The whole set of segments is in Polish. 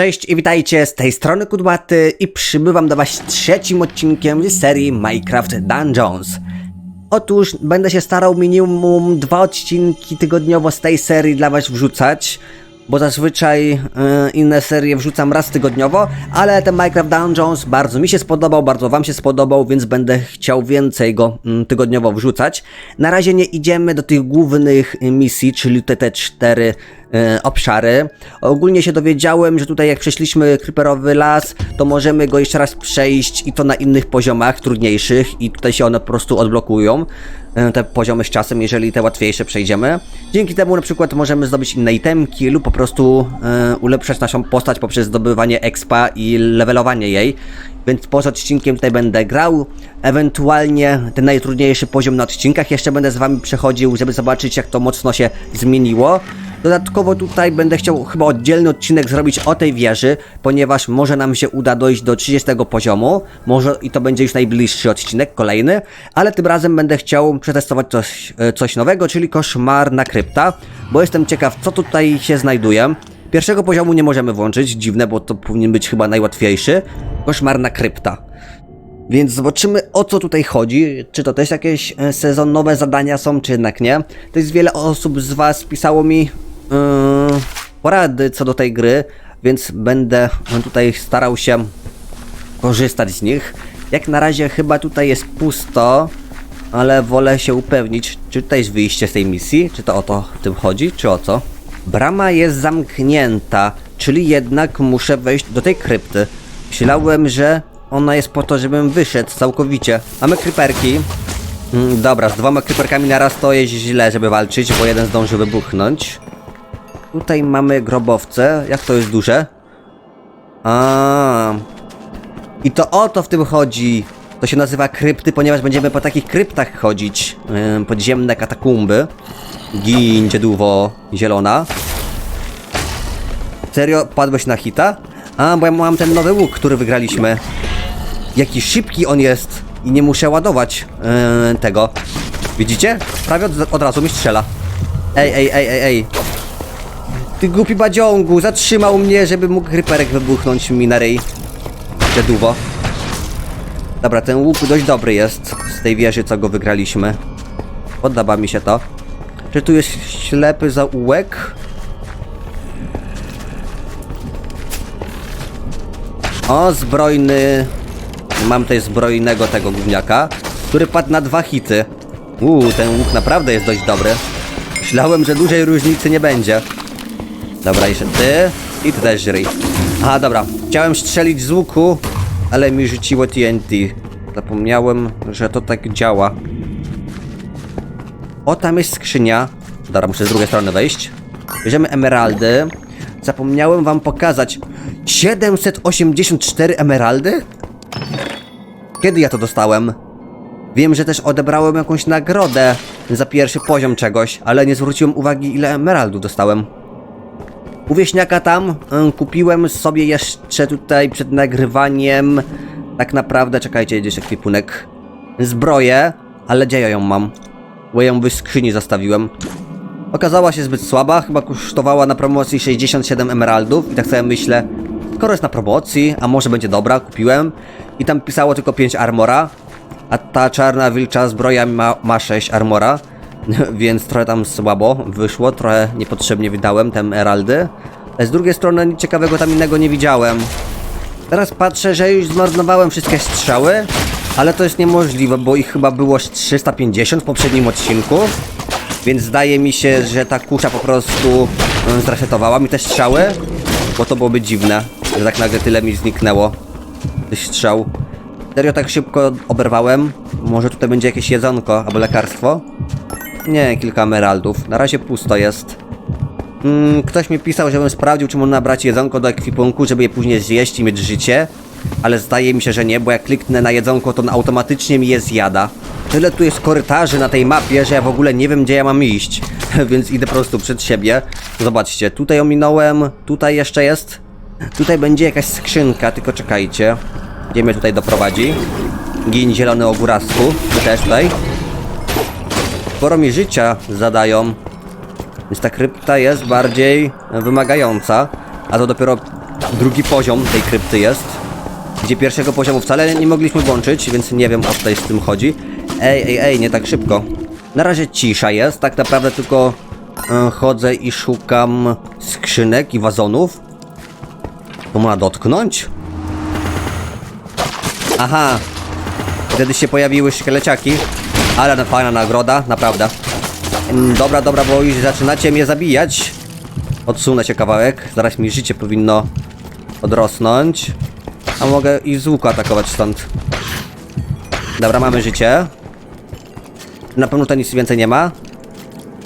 Cześć i witajcie z tej strony Kudłaty i przybywam do was trzecim odcinkiem z serii Minecraft Dungeons. Otóż będę się starał minimum dwa odcinki tygodniowo z tej serii dla was wrzucać, bo zazwyczaj e, inne serie wrzucam raz tygodniowo, ale ten Minecraft Dungeons bardzo mi się spodobał, bardzo wam się spodobał, więc będę chciał więcej go mm, tygodniowo wrzucać. Na razie nie idziemy do tych głównych misji, czyli te, te cztery obszary. Ogólnie się dowiedziałem, że tutaj jak przeszliśmy Creeperowy las, to możemy go jeszcze raz przejść i to na innych poziomach, trudniejszych i tutaj się one po prostu odblokują. e, Te poziomy z czasem, jeżeli te łatwiejsze przejdziemy. Dzięki temu na przykład możemy zdobyć inne itemki lub po prostu e, ulepszać naszą postać poprzez zdobywanie expa i levelowanie jej. Więc poza odcinkiem tutaj będę grał. Ewentualnie ten najtrudniejszy poziom na odcinkach jeszcze będę z wami przechodził, żeby zobaczyć jak to mocno się zmieniło. Dodatkowo tutaj będę chciał chyba oddzielny odcinek zrobić o tej wieży, ponieważ może nam się uda dojść do 30 poziomu, może i to będzie już najbliższy odcinek, kolejny, ale tym razem będę chciał przetestować coś, e, coś nowego, czyli koszmarna krypta, bo jestem ciekaw co tutaj się znajduje. Pierwszego poziomu nie możemy włączyć, dziwne, bo to powinien być chyba najłatwiejszy. Koszmarna krypta. Więc zobaczymy o co tutaj chodzi. Czy to też jakieś e, sezonowe zadania są, czy jednak nie. To jest wiele osób z Was pisało mi porady co do tej gry, więc będę tutaj starał się korzystać z nich. Jak na razie chyba tutaj jest pusto, ale wolę się upewnić, czy tutaj jest wyjście z tej misji, czy to o to w tym chodzi, czy o co. Brama jest zamknięta, czyli jednak muszę wejść do tej krypty. Myślałem, że ona jest po to, żebym wyszedł całkowicie. Mamy kryperki. Mm, dobra, z dwoma kryperkami na raz to jest źle, żeby walczyć, bo jeden zdąży wybuchnąć. Tutaj mamy grobowce. Jak to jest duże? A. I to o to w tym chodzi. To się nazywa krypty, ponieważ będziemy po takich kryptach chodzić. Yy, podziemne katakumby. Gin, dziedówo, zielona. Serio? Padłeś na hita? A, bo ja mam ten nowy łuk, który wygraliśmy. Jaki szybki on jest. I nie muszę ładować yy, tego. Widzicie? Prawie od, od razu mi strzela. Ej, ej, ej, ej, ej. Ty głupi badziągu, zatrzymał mnie, żeby mógł kryperek wybuchnąć mi na ryj. Dziadówo. Dobra, ten łuk dość dobry jest z tej wieży, co go wygraliśmy. Podoba mi się to. Czy tu jest ślepy zaułek? O, zbrojny... Mam tutaj zbrojnego tego gówniaka, który padł na dwa hity. Uuu, ten łuk naprawdę jest dość dobry. Myślałem, że dużej różnicy nie będzie. Dobra, jeszcze ty i ty też. Aha, dobra. Chciałem strzelić z łuku, ale mi rzuciło TNT. Zapomniałem, że to tak działa. O, tam jest skrzynia. Dobra, muszę z drugiej strony wejść. Bierzemy emeraldy. Zapomniałem wam pokazać. 784 emeraldy? Kiedy ja to dostałem? Wiem, że też odebrałem jakąś nagrodę za pierwszy poziom czegoś, ale nie zwróciłem uwagi ile emeraldów dostałem. U wieśniaka tam y, kupiłem sobie jeszcze tutaj przed nagrywaniem tak naprawdę, czekajcie, gdzieś ekwipunek zbroję, ale gdzie ja ją mam? Bo ją w skrzyni zostawiłem. Okazała się zbyt słaba, chyba kosztowała na promocji 67 emeraldów i tak sobie myślę, skoro jest na promocji, a może będzie dobra, kupiłem i tam pisało tylko 5 armora, a ta czarna wilcza zbroja ma, ma 6 armora, więc trochę tam słabo wyszło, trochę niepotrzebnie wydałem te emeraldy. Ale z drugiej strony nic ciekawego tam innego nie widziałem. Teraz patrzę, że już zmarnowałem wszystkie strzały, ale to jest niemożliwe, bo ich chyba było z 350 w poprzednim odcinku. Więc zdaje mi się, że ta kusza po prostu mm, zresetowała mi te strzały, bo to byłoby dziwne, że tak nagle tyle mi zniknęło tych strzał. Serio tak szybko oberwałem? Może tutaj będzie jakieś jedzonko albo lekarstwo? Nie, kilka emeraldów. Na razie pusto jest. Mm, ktoś mi pisał, żebym sprawdził, czy można brać jedzonko do ekwipunku, żeby je później zjeść i mieć życie. Ale zdaje mi się, że nie, bo jak kliknę na jedzonko, to on automatycznie mi je zjada. Tyle tu jest korytarzy na tej mapie, że ja w ogóle nie wiem, gdzie ja mam iść. Więc idę po prostu przed siebie. Zobaczcie, tutaj ominąłem, tutaj jeszcze jest. Tutaj będzie jakaś skrzynka, tylko czekajcie. Gdzie mnie tutaj doprowadzi? Gin zielony ogórasku. Też tutaj. Sporo mi życia zadają. Więc ta krypta jest bardziej wymagająca. A to dopiero drugi poziom tej krypty jest. Gdzie pierwszego poziomu wcale nie mogliśmy włączyć, więc nie wiem o co tutaj z tym chodzi. Ej, ej, ej, nie tak szybko. Na razie cisza jest, tak naprawdę tylko e, chodzę i szukam skrzynek i wazonów. To ma dotknąć? Aha. Wtedy się pojawiły szkieleciaki. Ale na fajna nagroda, naprawdę. Mm, Dobra, dobra, bo już zaczynacie mnie zabijać. Odsunę się kawałek. Zaraz mi życie powinno odrosnąć. A mogę i z łuku atakować stąd. Dobra, mamy życie. Na pewno to nic więcej nie ma.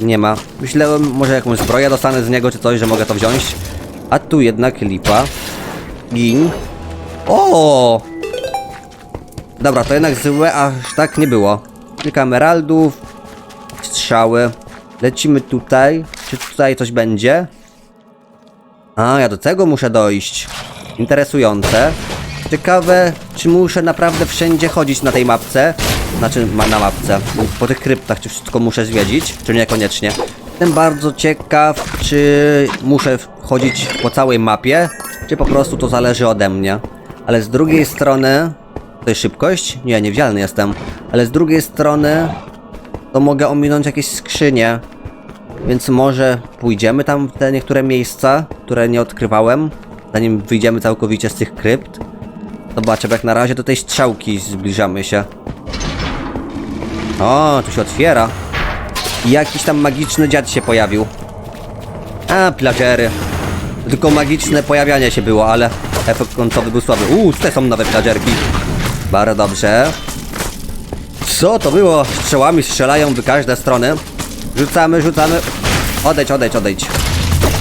Nie ma. Myślałem, może jakąś zbroję dostanę z niego, czy coś, że mogę to wziąć. A tu jednak lipa. Gin. O! Dobra, to jednak złe, aż tak nie było. Kilka emeraldów. Strzały. Lecimy tutaj. Czy tutaj coś będzie? A, ja do tego muszę dojść. Interesujące. Ciekawe, czy muszę naprawdę wszędzie chodzić na tej mapce? Znaczy, na mapce. Po tych kryptach, czy wszystko muszę zwiedzić? Czy niekoniecznie? Jestem bardzo ciekaw, czy muszę chodzić po całej mapie, czy po prostu to zależy ode mnie. Ale z drugiej strony... To jest szybkość? Nie, niewidzialny jestem. Ale z drugiej strony... To mogę ominąć jakieś skrzynie. Więc może pójdziemy tam w te niektóre miejsca, które nie odkrywałem, zanim wyjdziemy całkowicie z tych krypt. Zobaczę, jak na razie do tej strzałki zbliżamy się. O, tu się otwiera. I jakiś tam magiczny dziad się pojawił. A, pillagery. Tylko magiczne pojawianie się było, ale efekt końcowy był słaby. Uuu, te są nowe pillagerki. Bardzo dobrze. Co to było? Strzałami strzelają w każde strony. Rzucamy, rzucamy. Odejdź, odejdź, odejdź.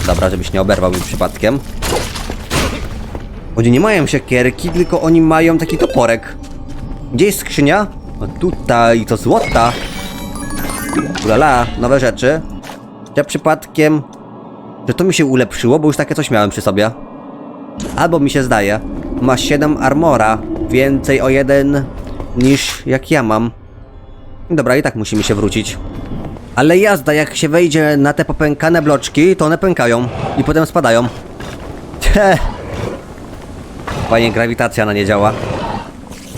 Dobra, żebyś nie oberwał mi przypadkiem. Oni nie mają siekierki, tylko oni mają taki toporek. Gdzie jest skrzynia? O tutaj, to złota. Ulala, nowe rzeczy. Ja przypadkiem... Że to mi się ulepszyło, bo już takie coś miałem przy sobie. Albo mi się zdaje. Ma 7 armora. Więcej o jeden niż jak ja mam. Dobra, i tak musimy się wrócić. Ale jazda, jak się wejdzie na te popękane bloczki, to one pękają i potem spadają. Te. Fajnie grawitacja na nie działa.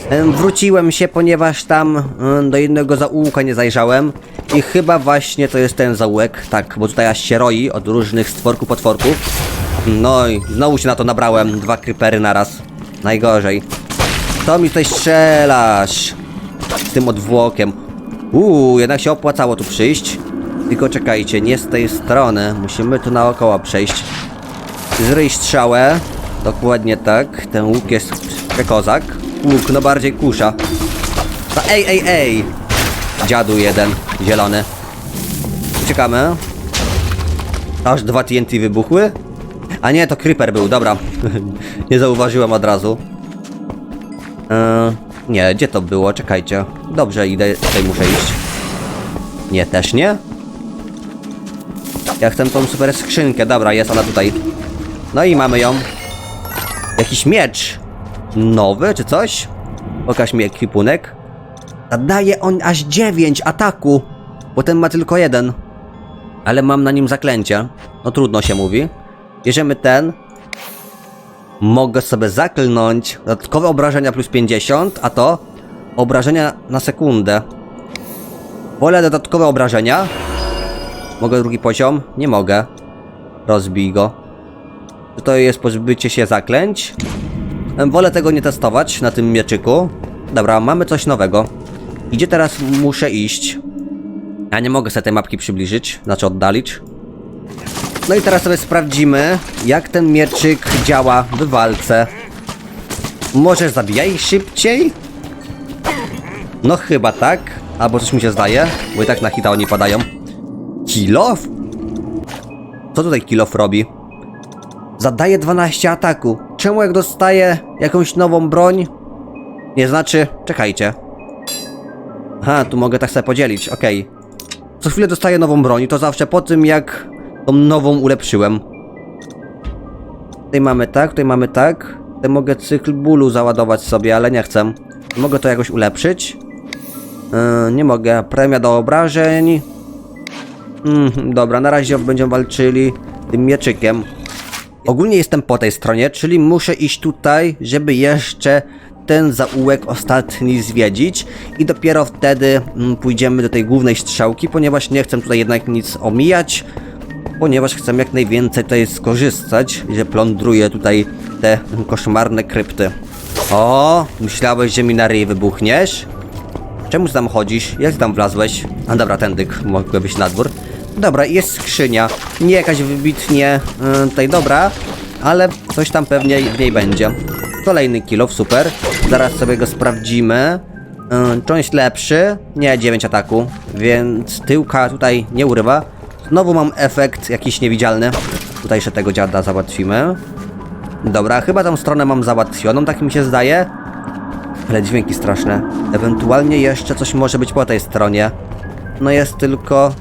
Em, Wróciłem się, ponieważ tam do jednego zaułka nie zajrzałem i chyba właśnie to jest ten zaułek, tak, bo tutaj aż się roi od różnych stworków, potworków. No i znowu się na to nabrałem, dwa krypery naraz. Najgorzej. To mi tutaj strzelasz z tym odwłokiem. Uuu, jednak się opłacało tu przyjść. Tylko czekajcie, nie z tej strony. Musimy tu naokoło przejść. Zryj strzałę. Dokładnie tak. Ten łuk jest przekozak. Łuk no bardziej kusza. No ej, ej, ej! Dziadu jeden, zielony. Uciekamy. Aż dwa TNT wybuchły? A nie, to Creeper był, dobra. nie zauważyłem od razu. Eee, nie, gdzie to było? Czekajcie. Dobrze, idę, tutaj muszę iść. Nie, też nie? Ja chcę tą super skrzynkę, dobra, jest ona tutaj. No i mamy ją. Jakiś miecz. Nowy, czy coś? Pokaż mi ekwipunek. A daje on aż 9 ataku. Potem ma tylko jeden. Ale mam na nim zaklęcie. No trudno się mówi. Bierzemy ten. Mogę sobie zaklnąć dodatkowe obrażenia plus 50, a to obrażenia na sekundę. Wolę dodatkowe obrażenia. Mogę drugi poziom? Nie mogę. Rozbij go. Czy to jest pozbycie się zaklęć? Wolę tego nie testować na tym mieczyku. Dobra, mamy coś nowego. Gdzie teraz muszę iść? Ja nie mogę sobie tej mapki przybliżyć, znaczy oddalić. No i teraz sobie sprawdzimy, jak ten mieczyk działa w walce. Może zabijaj szybciej? No chyba tak. Albo coś mi się zdaje, bo i tak na hita oni padają. Kilof? Co tutaj kilof robi? Zadaje 12 ataku. Czemu jak dostaje jakąś nową broń? Nie znaczy... Czekajcie. Aha, tu mogę tak sobie podzielić, okej. Co chwilę dostaję nową broń to zawsze po tym jak tą nową ulepszyłem. Tutaj mamy tak, tutaj mamy tak. Tutaj mogę cykl bólu załadować sobie, ale nie chcę. Mogę to jakoś ulepszyć? Yy, nie mogę. Premia do obrażeń. Mm, dobra, na razie będziemy walczyli tym mieczykiem. Ogólnie jestem po tej stronie, czyli muszę iść tutaj, żeby jeszcze ten zaułek ostatni zwiedzić i dopiero wtedy mm, pójdziemy do tej głównej strzałki, ponieważ nie chcę tutaj jednak nic omijać, ponieważ chcę jak najwięcej tutaj skorzystać, że plądruję tutaj te koszmarne krypty. O, myślałeś, że mi na ryj wybuchniesz? Czemu tam chodzisz? Jak tam wlazłeś? A dobra, tędyk, mogę wyjść na dwór. Dobra, jest skrzynia. Nie jakaś wybitnie y, tutaj dobra, ale coś tam pewnie w niej będzie. Kolejny kilof, super. Zaraz sobie go sprawdzimy. Y, on jest lepszy? Nie, 9 ataku, więc tyłka tutaj nie urywa. Znowu mam efekt jakiś niewidzialny. Tutaj jeszcze tego dziada załatwimy. Dobra, chyba tą stronę mam załatwioną, tak mi się zdaje. Ale dźwięki straszne. Ewentualnie jeszcze coś może być po tej stronie. No jest tylko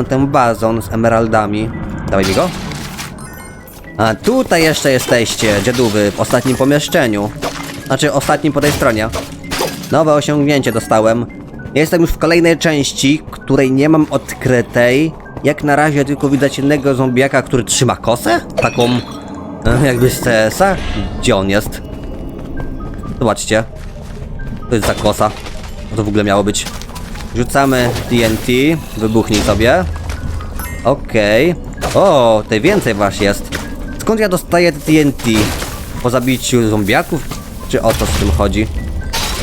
y, ten bazon z emeraldami. Dawaj mi go. A tutaj jeszcze jesteście, dziadówy, w ostatnim pomieszczeniu. Znaczy, ostatnim po tej stronie. Nowe osiągnięcie dostałem. Jestem już w kolejnej części, której nie mam odkrytej. Jak na razie tylko widać jednego zombiaka, który trzyma kosę? Taką, e, jakby z CS-a. Gdzie on jest? Zobaczcie. To jest za kosa. Co to w ogóle miało być? Rzucamy TNT. Wybuchnij sobie. Okej. O, tutaj więcej was jest. Skąd ja dostaję TNT? Po zabiciu zombiaków? Czy o co z tym chodzi?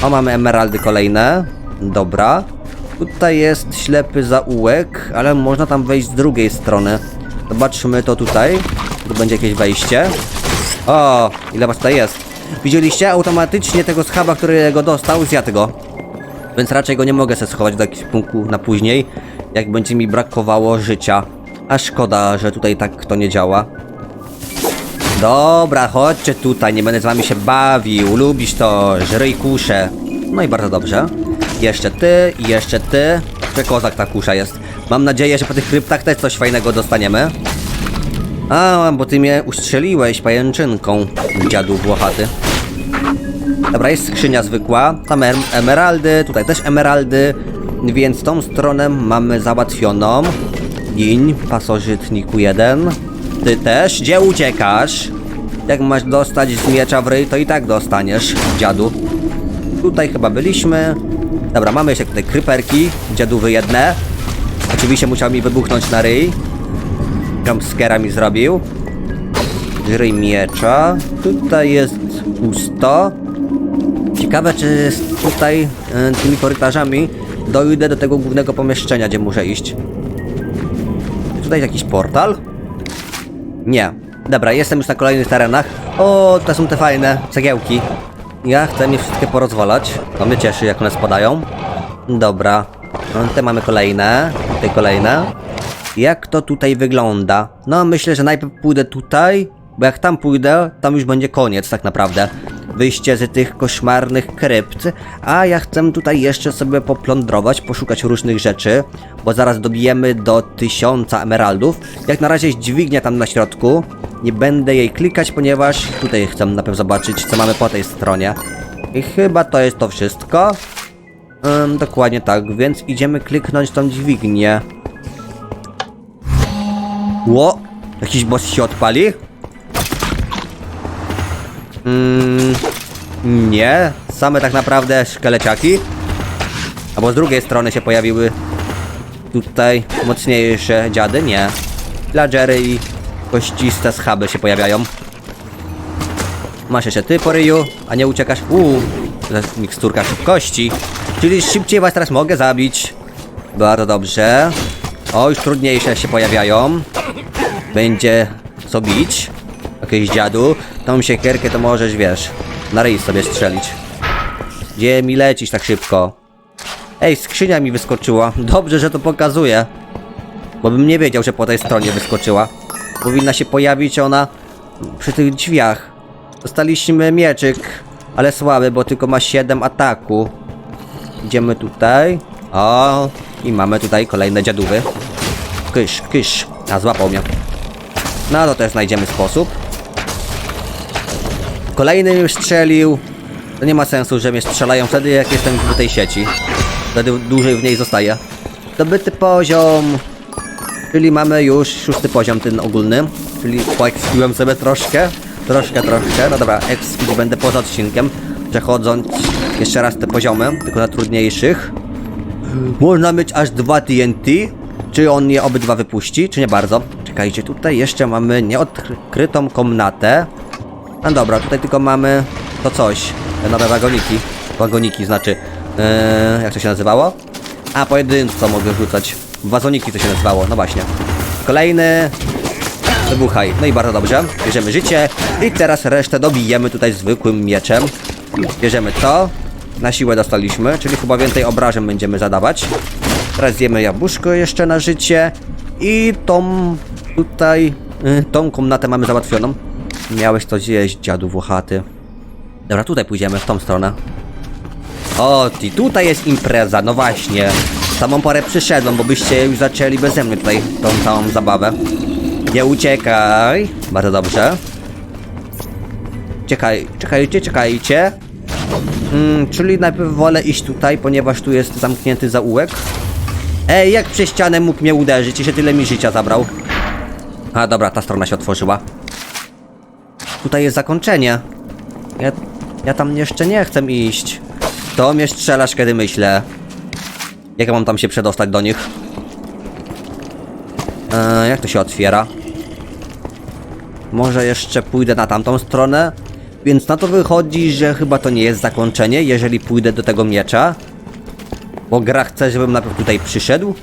O, mamy emeraldy kolejne. Dobra. Tutaj jest ślepy zaułek, ale można tam wejść z drugiej strony. Zobaczmy to tutaj. Tu będzie jakieś wejście. O, ile was tutaj jest? Widzieliście? Automatycznie tego schaba, którego dostał, zjadł go. Więc raczej go nie mogę sobie schować do jakiegoś punktu na później, jak będzie mi brakowało życia. A szkoda, że tutaj tak to nie działa. Dobra, chodźcie tutaj, nie będę z wami się bawił. Lubisz to, żryj kuszę. No i bardzo dobrze. Jeszcze ty jeszcze ty. Że kozak ta kusza jest. Mam nadzieję, że po tych kryptach też coś fajnego dostaniemy. A, bo ty mnie ustrzeliłeś pajęczynką, dziadu włochaty. Dobra, jest skrzynia zwykła, tam em emeraldy, tutaj też emeraldy, więc tą stronę mamy załatwioną. Gin, pasożytniku jeden. Ty też, gdzie uciekasz? Jak masz dostać z miecza w ryj, to i tak dostaniesz, dziadu. Tutaj chyba byliśmy. Dobra, mamy jeszcze tutaj kryperki, dziadówy jedne. Oczywiście musiał mi wybuchnąć na ryj. Jumpscare'a mi zrobił. Ryj miecza. Tutaj jest pusto. Ciekawe, czy tutaj e, tymi korytarzami dojdę do tego głównego pomieszczenia, gdzie muszę iść. Tutaj jest jakiś portal? Nie. Dobra, jestem już na kolejnych terenach. O, to są te fajne cegiełki. Ja chcę je wszystkie porozwalać. To mnie cieszy, jak one spadają. Dobra. No, Te mamy kolejne. Tutaj kolejne. Jak to tutaj wygląda? No, myślę, że najpierw pójdę tutaj, bo jak tam pójdę, tam już będzie koniec tak naprawdę. Wyjście z tych koszmarnych krypt, a ja chcę tutaj jeszcze sobie poplądrować, poszukać różnych rzeczy, bo zaraz dobijemy do tysiąca emeraldów. Jak na razie jest dźwignia tam na środku, nie będę jej klikać, ponieważ tutaj chcę najpierw zobaczyć, co mamy po tej stronie. I chyba to jest to wszystko. Dokładnie tak, więc idziemy kliknąć tą dźwignię. Ło! Jakiś boss się odpali? Mm, nie, same tak naprawdę szkeleciaki. Albo z drugiej strony się pojawiły tutaj mocniejsze dziady? Nie. Ladgery i kościste schaby się pojawiają. Masz jeszcze ty po ryju, a nie uciekasz. Uuu, to jest miksturka szybkości. Czyli szybciej was teraz mogę zabić. Bardzo dobrze. O, już trudniejsze się pojawiają. Będzie co bić. Jakiś dziadu. Tą siekierkę to możesz, wiesz, na ryj sobie strzelić. Gdzie mi lecisz tak szybko? Ej, skrzynia mi wyskoczyła. Dobrze, że to pokazuje. Bo bym nie wiedział, że po tej stronie wyskoczyła. Powinna się pojawić ona przy tych drzwiach. Dostaliśmy mieczyk, ale słaby, bo tylko ma 7 ataku. Idziemy tutaj. O, i mamy tutaj kolejne dziadówy. Kysz, kysz. A, złapał mnie. No to też znajdziemy sposób. Kolejny mnie strzelił. To nie ma sensu, że mnie strzelają wtedy, jak jestem w tej sieci. Wtedy dłużej w niej zostaję. Dobyty poziom. Czyli mamy już szósty poziom ten ogólny. Czyli poekspiłem sobie troszkę. Troszkę, troszkę. No dobra, ekspić będę poza odcinkiem. Przechodząc jeszcze raz te poziomy, tylko na trudniejszych. Można mieć aż dwa TNT. Czy on je obydwa wypuści, czy nie bardzo? Czekajcie, tutaj jeszcze mamy nieodkrytą komnatę. No dobra, tutaj tylko mamy to coś. Te nowe wagoniki. Wagoniki znaczy. Yy, jak to się nazywało? A, pojedynczo mogę rzucać. Wazoniki to się nazywało, no właśnie. Kolejny. Wybuchaj. No i bardzo dobrze. Bierzemy życie. I teraz resztę dobijemy tutaj zwykłym mieczem. Bierzemy to. Na siłę dostaliśmy, czyli chyba więcej obrażeń będziemy zadawać. Teraz zjemy jabłuszko jeszcze na życie. I tą tutaj, y, tą komnatę mamy załatwioną. Miałeś to zjeść, dziadu włochaty. Dobra, tutaj pójdziemy, w tą stronę. O, i tutaj jest impreza, no właśnie. Samą porę przyszedłem, bo byście już zaczęli beze mnie tutaj tą całą zabawę. Nie uciekaj. Bardzo dobrze. Czekaj, czekajcie, czekajcie. Mm, czyli najpierw wolę iść tutaj, ponieważ tu jest zamknięty zaułek. Ej, jak przez ścianę mógł mnie uderzyć i się tyle mi życia zabrał. A dobra, ta strona się otworzyła. Tutaj jest zakończenie. Ja, ja tam jeszcze nie chcę iść. To mnie strzelasz, kiedy myślę. Jak ja mam tam się przedostać do nich? Eee, jak to się otwiera? Może jeszcze pójdę na tamtą stronę? Więc na to wychodzi, że chyba to nie jest zakończenie, jeżeli pójdę do tego miecza. Bo gra chce, żebym najpierw tutaj przyszedł.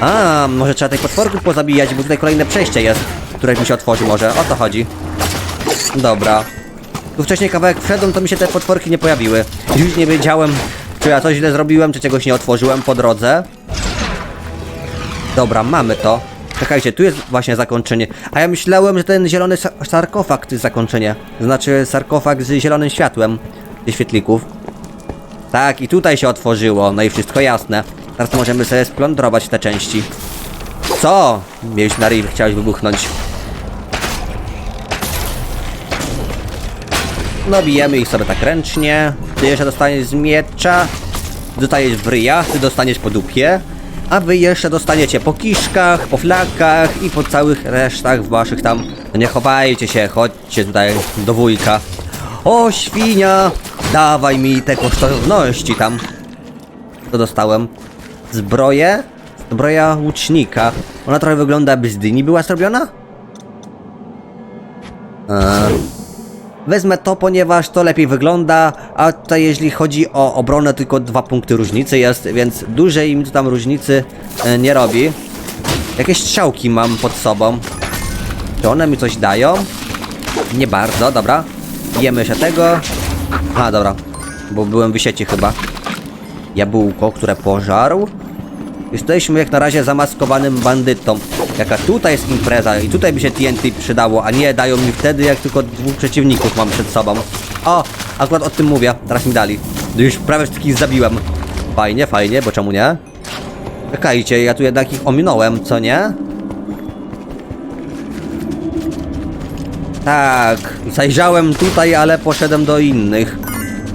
A, może trzeba tej potworku pozabijać, bo tutaj kolejne przejście jest, które mi się otworzy może. O to chodzi. Dobra. Tu wcześniej kawałek wszedłem, to mi się te potworki nie pojawiły. Już nie wiedziałem, czy ja coś źle zrobiłem, czy czegoś nie otworzyłem po drodze. Dobra, mamy to. Czekajcie, tu jest właśnie zakończenie. A ja myślałem, że ten zielony sa sarkofag to jest zakończenie. Znaczy sarkofag z zielonym światłem. Ze świetlików. Tak, i tutaj się otworzyło, no i wszystko jasne. Teraz możemy sobie splądrować te części. Co? Miałeś na ryj, chciałeś wybuchnąć. No bijemy ich sobie tak ręcznie. Ty jeszcze dostaniesz z miecza. Dostajesz w ryja, ty dostaniesz po dupie. A wy jeszcze dostaniecie po kiszkach, po flakach i po całych resztach waszych tam. No nie chowajcie się, chodźcie tutaj do wujka. O świnia! Dawaj mi te kosztowności tam. Co dostałem? Zbroję? Zbroja łucznika. Ona trochę wygląda, by z dyni była zrobiona? Eee. Wezmę to, ponieważ to lepiej wygląda, a tutaj jeśli chodzi o obronę tylko dwa punkty różnicy jest, więc dużej tu tam różnicy e, nie robi. Jakieś strzałki mam pod sobą. Czy one mi coś dają? Nie bardzo, dobra. Jemy się tego. A, dobra. Bo byłem w sieci chyba. Jabłko, które pożarł. Jesteśmy jak na razie zamaskowanym bandytą. Jaka tutaj jest impreza i tutaj by się TNT przydało, a nie dają mi wtedy, jak tylko dwóch przeciwników mam przed sobą. O, akurat o tym mówię, teraz mi dali. Już prawie wszystkich zabiłem. Fajnie, fajnie, bo czemu nie? Czekajcie, ja tu jednak ich ominąłem, co nie? Tak, zajrzałem tutaj, ale poszedłem do innych.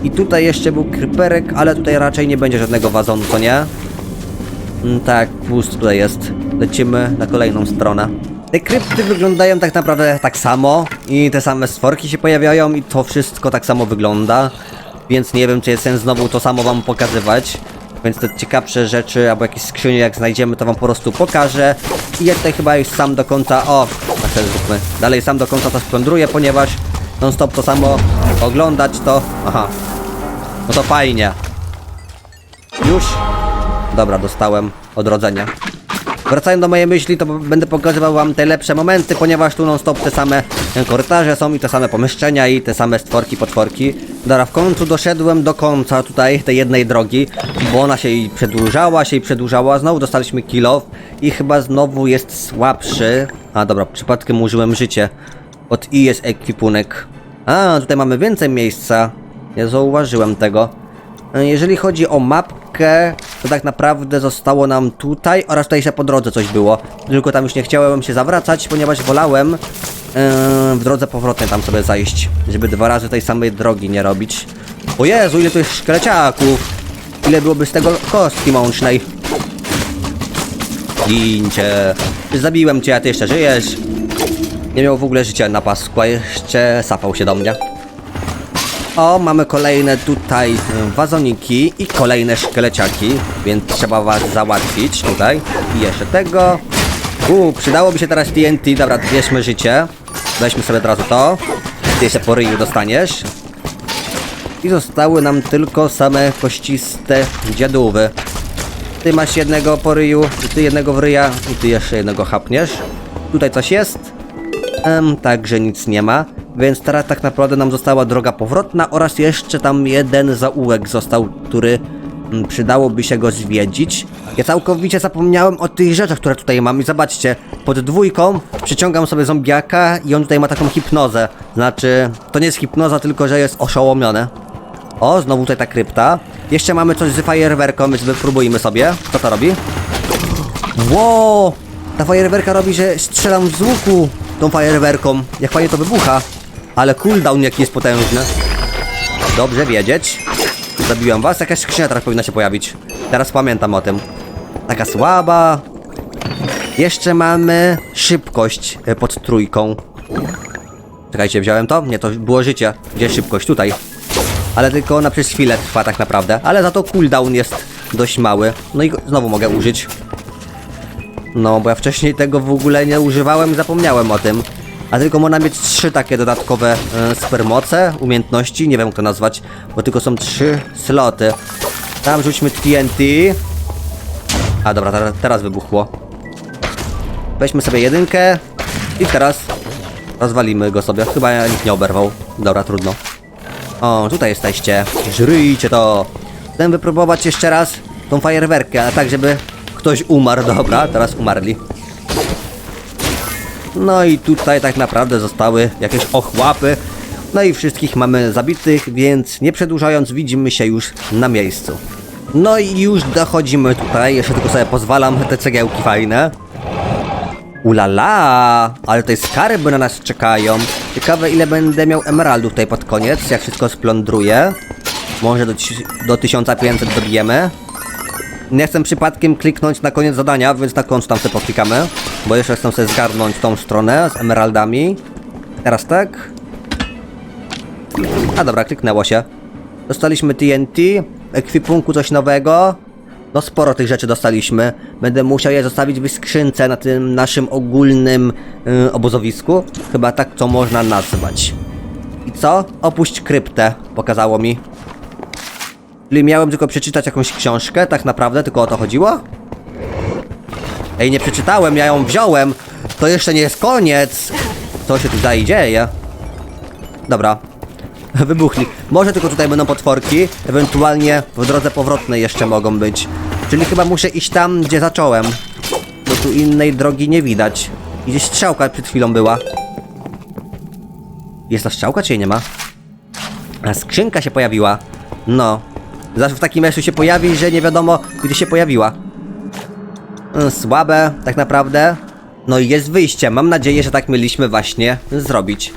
I tutaj jeszcze był kryperek, ale tutaj raczej nie będzie żadnego wazonu, co nie? Mm, tak, pust tutaj jest. Lecimy na kolejną stronę. Te krypty wyglądają tak naprawdę tak samo i te same stworki się pojawiają i to wszystko tak samo wygląda. Więc nie wiem, czy jest sens znowu to samo wam pokazywać. Więc te ciekawsze rzeczy, albo jakieś skrzynie jak znajdziemy, to wam po prostu pokażę. I ja tutaj chyba już sam do końca, o, tak zróbmy. Dalej sam do końca to splądruję, ponieważ non stop to samo oglądać to, aha. No to fajnie. Już? Dobra, dostałem odrodzenia. Wracając do mojej myśli, to będę pokazywał wam te lepsze momenty, ponieważ tu non stop te same korytarze są i te same pomieszczenia i te same stworki, potworki. Dobra, w końcu doszedłem do końca tutaj tej jednej drogi, bo ona się i przedłużała, się i przedłużała. Znowu dostaliśmy kill i chyba znowu jest słabszy. A dobra, przypadkiem użyłem życie. Od I jest ekwipunek. A, tutaj mamy więcej miejsca. Nie zauważyłem tego. Jeżeli chodzi o mapkę, to tak naprawdę zostało nam tutaj oraz tutaj się po drodze coś było. Tylko tam już nie chciałem się zawracać, ponieważ wolałem yy, w drodze powrotnej tam sobie zajść, żeby dwa razy tej samej drogi nie robić. O Jezu, ile tu jest szkleciaków! Ile byłoby z tego kostki mącznej? Gincie. Zabiłem cię, a ty jeszcze żyjesz. Nie miał w ogóle życia na pasku, a jeszcze sapał się do mnie. O, mamy kolejne tutaj y, wazoniki i kolejne szkieleciaki, więc trzeba was załatwić tutaj. I jeszcze tego. U, przydałoby się teraz TNT, dobra, bierzmy życie. Weźmy sobie od razu to. Ty jeszcze po ryju dostaniesz. I zostały nam tylko same kościste dziadówy. Ty masz jednego po ryju, ty jednego w ryja, i ty jeszcze jednego chapniesz. Tutaj coś jest. Em, także nic nie ma. Więc teraz tak naprawdę nam została droga powrotna oraz jeszcze tam jeden zaułek został, który mm, przydałoby się go zwiedzić. Ja całkowicie zapomniałem o tych rzeczach, które tutaj mam i zobaczcie, pod dwójką przyciągam sobie zombiaka i on tutaj ma taką hipnozę. Znaczy, to nie jest hipnoza, tylko że jest oszołomione. O, znowu tutaj ta krypta. Jeszcze mamy coś z fajerwerką, więc wypróbujmy sobie. Co to robi? Ło! Ta fajerwerka robi, że strzelam z łuku tą fajerwerką. Jak fajnie to wybucha. Ale cooldown jaki jest potężny. Dobrze wiedzieć. Zabiłem was, jakaś skrzynia teraz powinna się pojawić. Teraz pamiętam o tym. Taka słaba. Jeszcze mamy szybkość e, pod trójką. Czekajcie, wziąłem to? Nie, to było życie. Gdzie szybkość? Tutaj. Ale tylko ona przez chwilę trwa tak naprawdę. Ale za to cooldown jest dość mały. No i znowu mogę użyć. No, bo ja wcześniej tego w ogóle nie używałem zapomniałem o tym. A tylko można mieć trzy takie dodatkowe e, supermoce, umiejętności, nie wiem jak to nazwać, bo tylko są trzy sloty. Tam rzućmy TNT. A dobra, teraz, wybuchło. Weźmy sobie jedynkę i teraz rozwalimy go sobie. Chyba nikt nie oberwał. Dobra, trudno. O, tutaj jesteście. Żryjcie to. Chcę wypróbować jeszcze raz tą fajerwerkę, a tak, żeby ktoś umarł. Dobra, teraz umarli. No i tutaj tak naprawdę zostały jakieś ochłapy. No i wszystkich mamy zabitych, więc nie przedłużając, widzimy się już na miejscu. No i już dochodzimy tutaj, jeszcze tylko sobie pozwalam te cegiełki fajne. Ulala, ale tutaj skarby na nas czekają. Ciekawe ile będę miał emeraldów tutaj pod koniec, jak wszystko splądruję. Może do, do 1500 dobijemy. Nie chcę przypadkiem kliknąć na koniec zadania, więc na końcu tam sobie poklikamy. Bo jeszcze chcę sobie zgarnąć tą stronę z emeraldami. Teraz tak. A dobra, kliknęło się. Dostaliśmy TNT, ekwipunku coś nowego. No sporo tych rzeczy dostaliśmy. Będę musiał je zostawić w skrzynce na tym naszym ogólnym y, obozowisku. Chyba tak to można nazwać. I co? Opuść kryptę, pokazało mi. Czyli miałem tylko przeczytać jakąś książkę, tak naprawdę, tylko o to chodziło? Ej, nie przeczytałem, ja ją wziąłem. To jeszcze nie jest koniec. Co się tutaj dzieje? Dobra. Wybuchli. Może tylko tutaj będą potworki, ewentualnie w drodze powrotnej jeszcze mogą być. Czyli chyba muszę iść tam, gdzie zacząłem. Bo tu innej drogi nie widać. Gdzieś strzałka przed chwilą była. Jest ta strzałka, czy jej nie ma? A skrzynka się pojawiła. No. Zawsze w takim miejscu się pojawi, że nie wiadomo, gdzie się pojawiła. Mm, Słabe, tak naprawdę. No i jest wyjście. Mam nadzieję, że tak mieliśmy właśnie zrobić.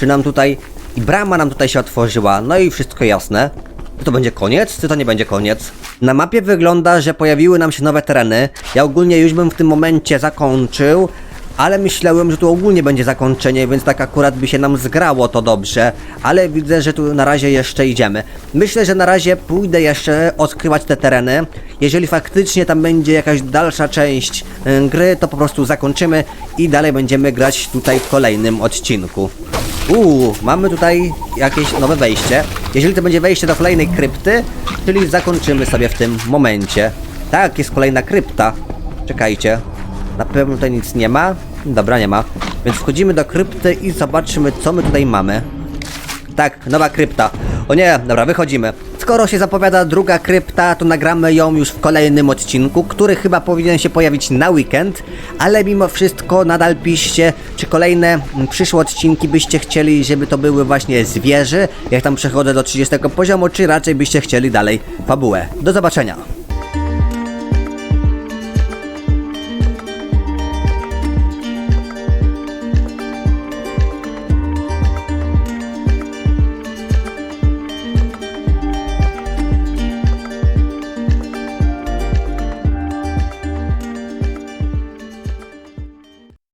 Czy nam tutaj... I brama nam tutaj się otworzyła. No i wszystko jasne. Czy to będzie koniec, czy to nie będzie koniec? Na mapie wygląda, że pojawiły nam się nowe tereny. Ja ogólnie już bym w tym momencie zakończył, ale myślałem, że tu ogólnie będzie zakończenie, więc tak akurat by się nam zgrało to dobrze, ale widzę, że tu na razie jeszcze idziemy. Myślę, że na razie pójdę jeszcze odkrywać te tereny. Jeżeli faktycznie tam będzie jakaś dalsza część y, gry, to po prostu zakończymy i dalej będziemy grać tutaj w kolejnym odcinku. Uuu, mamy tutaj jakieś nowe wejście. Jeżeli to będzie wejście do kolejnej krypty, czyli zakończymy sobie w tym momencie. Tak, jest kolejna krypta. Czekajcie. Na pewno tutaj nic nie ma. Dobra, nie ma. Więc wchodzimy do krypty i zobaczymy, co my tutaj mamy. Tak, nowa krypta. O nie, dobra, wychodzimy. Skoro się zapowiada druga krypta, to nagramy ją już w kolejnym odcinku, który chyba powinien się pojawić na weekend, ale mimo wszystko nadal piszcie, czy kolejne mm, przyszłe odcinki byście chcieli, żeby to były właśnie z wieży, jak tam przechodzę do 30 poziomu, czy raczej byście chcieli dalej fabułę. Do zobaczenia.